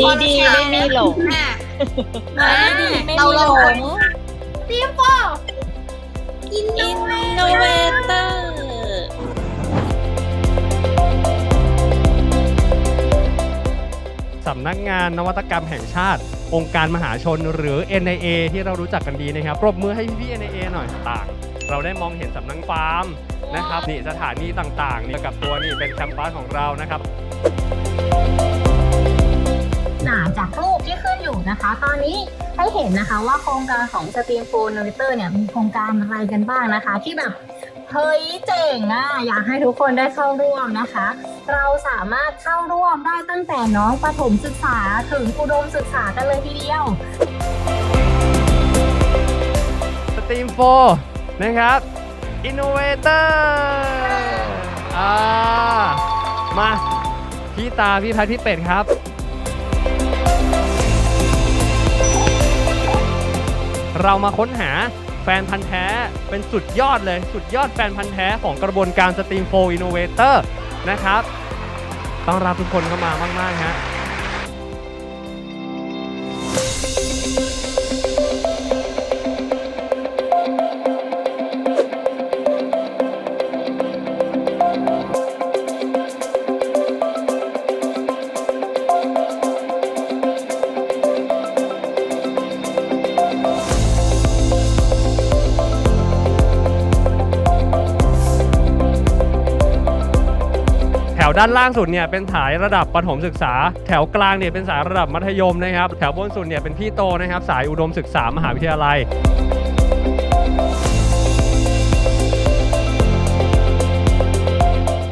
ดีๆไม่มีหลงอะมาดีๆไม่เรามีหลเรางทีมโฟอินโนอินเวโนเวเตอร์สำนักงานนวัตกรรมแห่งชาติ องค์การมหาชนหรือ NIA ที่เรารู้จักกันดีนะครับปรบมือให้พี่ๆ NIA หน่อยต่าง เราได้มองเห็นสำนักฟาร์มนะครับนี่สถานีต่างๆนี่กับตัวนี่เป็นแคมปัสของเรานะครับหนา จากรูปที่ขึ้นอยู่นะคะ ตอนนี้ให้เห็นนะคะว่าโครงการของ Steam p h o n e n o v a t o r เนี่ยมีโครงการอะไรกันบ้างนะคะ ที่แบบเฮ้ยเจ๋งอะอยากให้ทุกคนได้เข้าร่วมนะคะ เราสามารถเข้าร่วมได้ตั้งแต่น้องประถมศึกษาถึงอุดมศึกษากันเลยทีเดียว Steam 4นะครับ Innovator อ่ามาพี่ตาพี่พัดพี่เป็ดครับ เรามาค้นหาแฟนพันธ์แท้เป็นสุดยอดเลย สุดยอดแฟนพันธ์แท้ของกระบวนการสตรีมโฟอินโนเวเตอร์นะครับ ต้องรับทุกคนเข้ามามากๆฮะ วด้านล่างสุดเนี่ยเป็นสายระดับประถมศึกษา แถวกลางเนี่ยเป็นสายระดับมัธยมนะครับ แถวบนสุดเนี่ยเป็นพี่โตนะครับ สายอุดมศึกษามหาวิทยาลัย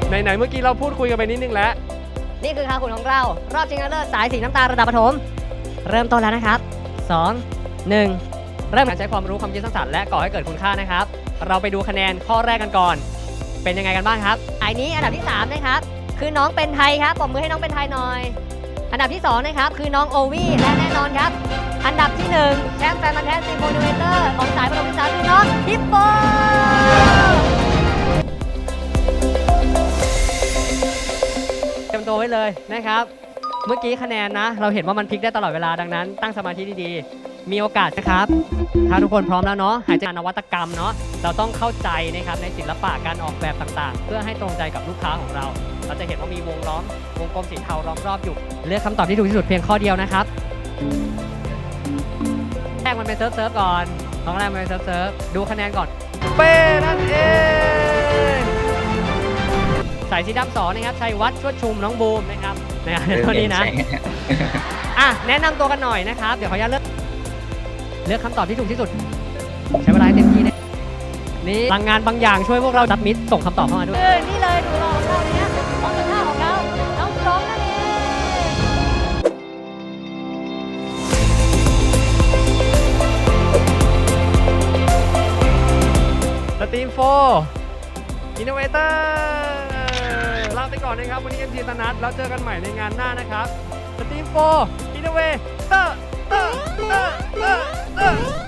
ไหนๆเมื่อกี้เราพูดคุยกันไปนิดนึงแล้ว นี่คือคาขุนของเรา รอบชิงชนะเลิศสายสีน้ำตาลระดับประถม เริ่มต้นแล้วนะครับ 2 1 เริ่มการใช้ความรู้ความคิดสร้างสรรค์และก่อให้เกิดคุณค่านะครับ เราไปดูคะแนนข้อแรกกันก่อน เป็นยังไงกันบ้างครับอันนี้อันดับที่ 3 นะครับ คือน้องเป็นไทยครับปรบมือให้น้องเป็นไทยหน่อย อันดับที่2นะครับคือน้องโอวี่และแน่นอนครับ อันดับที่1แชมป์แฟนมันแท้ซีโฟนิเวเตอร์ของสายประถมศึกษาคือน้องฮิปโปเตรียมตัวไว้เลยนะครับ เมื่อกี้คะแนนนะ เราเห็นว่ามันพลิกได้ตลอดเวลาดังนั้น ตั้งสมาธิดีๆ มีโอกาสนะครับ ถ้าทุกคนพร้อมแล้วเนาะหายใจนวัตกรรมเนาะเราต้องเข้าใจนะครับในศิลปะการออกแบบต่างๆ เพื่อให้ตรงใจกับลูกค้าของเรา เราจะเห็นว่ามีวงล้อม วงกลมสีเทาล้อมรอบอยู่ เลือกคำตอบที่ถูกที่สุดเพียงข้อเดียวนะครับแรกมันเป็นเซิร์ฟเซิร์ฟก่อนของแรกมันเป็นเซิร์ฟเซิร์ฟดูคะแนนก่อน เป้นั่นเองสายสีดำสองนะครับชัยวัฒน์ชวดชุมน้องบูมนะครับนะครับเท่านี้นะอะแนะนำตัวกันหน่อยนะครับ เดี๋ยวขออนุญาตเลือกเลือกคำตอบที่ถูกที่สุด ใช้เวลาให้เต็มที่นะนี่พลังงานบางอย่างช่วยพวกเราดับมิดส่งคำตอบเข้ามาด้วยนี่เลยดูเราเราเนี้ ทีมโฟอินโนเวเตอร์ลาไปก่อนนะครับ วันนี้เอ็มทีตนัทแล้วเจอกันใหม่ในงานหน้านะครับสตรีมโฟอินโนเวเตอร์เตอร์เตอร์เตอร์